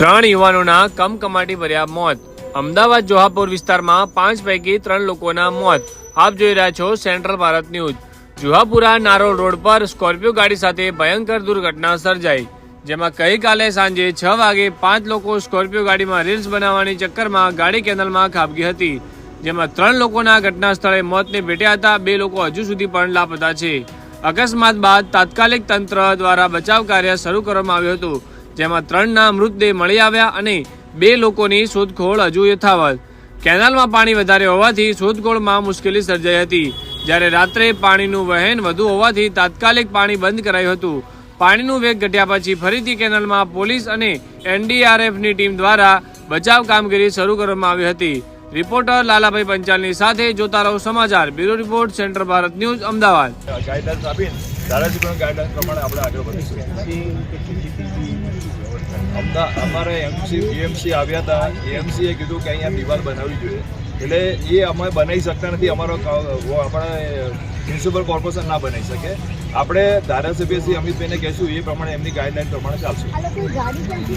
ત્રણ યુવાનોના કમકમાટી ભર્યા મોત. અમદાવાદ જોહાપુર વિસ્તારમાં પાંચ પૈકી ત્રણ લોકોના મોત. આપ જોઈ રહ્યા છો central Bharat news. Juhapura Narol road પર સ્કોર્પિયો ગાડી સાથે ભયંકર દુર્ઘટના સર્જાઈ, જેમાં ગઈકાલે સાંજે છ વાગે પાંચ લોકો સ્કોર્પિયો ગાડીમાં રીલ્સ બનાવવાની ચક્કરમાં ગાડી કેનલમાં ખાબકી હતી, જેમાં ત્રણ લોકોના ઘટના સ્થળે મોતને ભેટ્યા હતા, બે લોકો હજુ સુધી પણ લાપતા છે. અકસ્માત બાદ તાત્કાલિક તંત્ર દ્વારા બચાવ કાર્ય શરૂ કરવામાં આવ્યું હતું. જેમાં ત્રણના મૃતદેહ મળી આવ્યા અને બે લોકોની શોધખોળ હજુ યથાવત. કેનાલમાં પાણી વધારે હોવાથી શોધખોળમાં મુશ્કેલી સર્જાઈ હતી. જ્યારે રાત્રે પાણીનું વહેન વધુ હોવાથી તાત્કાલિક પાણી બંધ કરાયું હતું. પાણીનું વેગ ઘટ્યા પછી ફરીથી કેનાલમાં પોલીસ અને એનડીઆરએફની ટીમ દ્વારા બચાવ કામગીરી શરૂ કરવામાં આવી હતી. રિપોર્ટર લાલાભાઈ પંચાલની સાથે જોતા રહો સમાચાર. Bureau report centre Bharat news Ahmedabad. Guidance આપીને ધારાસભ્યોની ગાઈડન્સ પ્રમાણે આપણે આગળ વધીશું. અમદા અમારે એમસી જીએમસી આવ્યા હતા એએમસીએ કીધું કે અહીંયા દિવાલ બનાવવી જોઈએ. એટલે એ અમે બનાવી શકતા નથી. અમારો આપણે મ્યુનિસિપલ કોર્પોરેશન ના બનાવી શકે. આપણે ધારાસભ્ય શ્રી અમિતભાઈને કહેશું એ પ્રમાણે એમની ગાઈડલાઇન પ્રમાણે ચાલશું.